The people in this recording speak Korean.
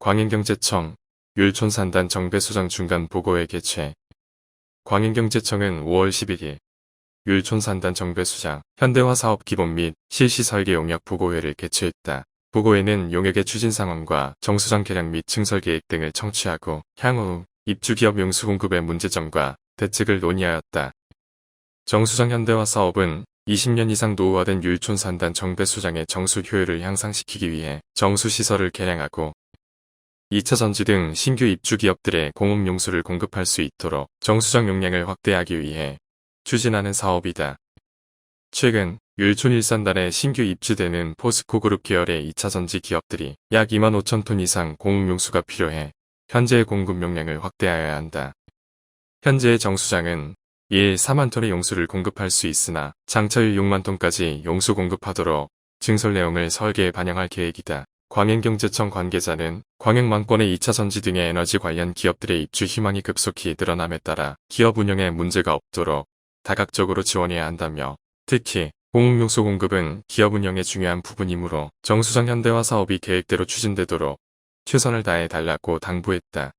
광인경제청 율촌산단 정배수장 중간 보고회 개최 광인경제청은 5월 11일 율촌산단 정배수장 현대화 사업 기본 및 실시 설계 용역 보고회를 개최했다. 보고회는 용역의 추진 상황과 정수장 개량 및 증설 계획 등을 청취하고 향후 입주기업 용수 공급의 문제점과 대책을 논의하였다. 정수장 현대화 사업은 20년 이상 노후화된 율촌산단 정배수장의 정수 효율을 향상시키기 위해 정수시설을 개량하고 2차 전지 등 신규 입주 기업들의 공업 용수를 공급할 수 있도록 정수장 용량을 확대하기 위해 추진하는 사업이다. 최근 율촌 일산단에 신규 입주되는 포스코 그룹 계열의 2차 전지 기업들이 약 2만 5천 톤 이상 공업 용수가 필요해 현재의 공급 용량을 확대해야 한다. 현재의 정수장은 1 4만 톤의 용수를 공급할 수 있으나 장차율 6만 톤까지 용수 공급하도록 증설 내용을 설계에 반영할 계획이다. 광행경제청 관계자는 광행망권의 2차 전지 등의 에너지 관련 기업들의 입주 희망이 급속히 늘어남에 따라 기업 운영에 문제가 없도록 다각적으로 지원해야 한다며 특히 공업용수 공급은 기업 운영의 중요한 부분이므로 정수장 현대화 사업이 계획대로 추진되도록 최선을 다해 달라고 당부했다.